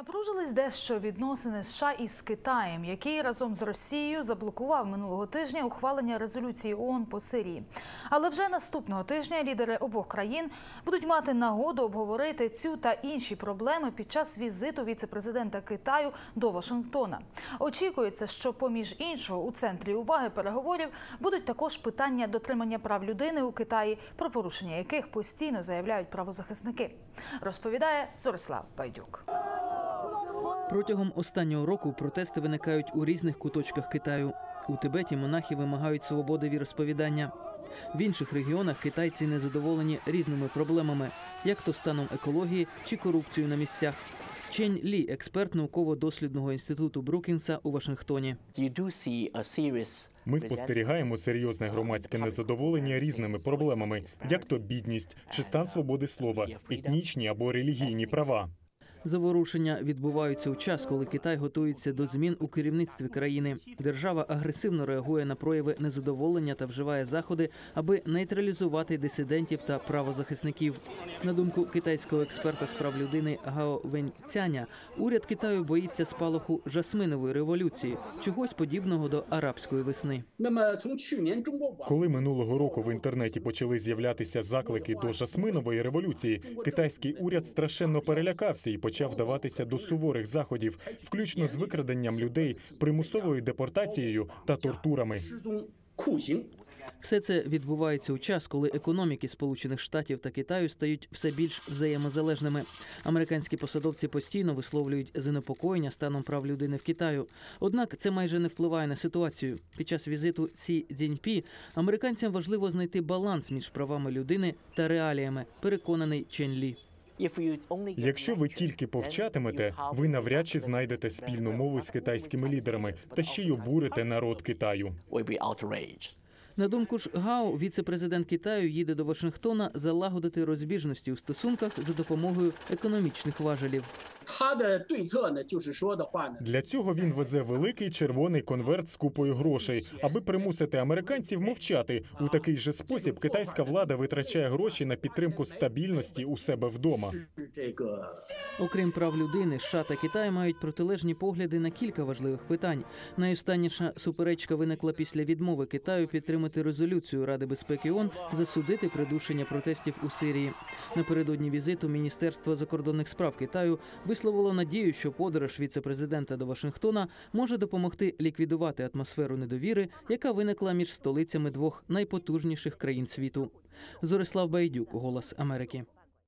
Напружились дещо відносини США із Китаєм, який разом з Росією заблокував минулого тижня ухвалення резолюції ООН по Сирії. Але вже наступного тижня лідери обох країн будуть мати нагоду обговорити цю та інші проблеми під час візиту віце-президента Китаю до Вашингтона. Очікується, що поміж іншого у центрі уваги переговорів будуть також питання дотримання прав людини у Китаї, про порушення яких постійно заявляють правозахисники. Розповідає Зорислав Байдюк. Протягом останнього року протести виникають у різних куточках Китаю. У Тибеті монахи вимагають свободи віросповідання. В інших регіонах китайці незадоволені різними проблемами, як то станом екології чи корупцією на місцях. Чень Лі, експерт науково-дослідного інституту Брукінса у Вашингтоні. Ми спостерігаємо серйозне громадське незадоволення різними проблемами, як то бідність чи стан свободи слова, етнічні або релігійні права. Заворушення відбуваються у час, коли Китай готується до змін у керівництві країни. Держава агресивно реагує на прояви незадоволення та вживає заходи, аби нейтралізувати дисидентів та правозахисників. На думку китайського експерта з прав людини Гао Веньцяня, уряд Китаю боїться спалаху жасминової революції, чогось подібного до арабської весни. коли минулого року в інтернеті почали з'являтися заклики до жасминової революції, китайський уряд страшенно перелякався і почав почав вдаватися до суворих заходів, включно з викраденням людей, примусовою депортацією та тортурами. Все це відбувається у час, коли економіки Сполучених Штатів та Китаю стають все більш взаємозалежними. Американські посадовці постійно висловлюють занепокоєння станом прав людини в Китаю. Однак це майже не впливає на ситуацію. Під час візиту Сі Дзіньпі американцям важливо знайти баланс між правами людини та реаліями. Переконаний Чен Лі. Якщо ви тільки повчатимете, ви навряд чи знайдете спільну мову з китайськими лідерами та ще й обурите народ Китаю. На думку ж Гао, віце-президент Китаю їде до Вашингтона залагодити розбіжності у стосунках за допомогою економічних важелів для цього він везе великий червоний конверт з купою грошей, аби примусити американців мовчати. У такий же спосіб китайська влада витрачає гроші на підтримку стабільності у себе вдома. Окрім прав людини, США та Китай мають протилежні погляди на кілька важливих питань. Найостанніша суперечка виникла після відмови Китаю підтримати резолюцію Ради безпеки ООН засудити придушення протестів у Сирії. Напередодні візиту Міністерства закордонних справ Китаю висловили висловило надію, що подорож віце-президента до Вашингтона може допомогти ліквідувати атмосферу недовіри, яка виникла між столицями двох найпотужніших країн світу. Зорислав Байдюк, Голос Америки.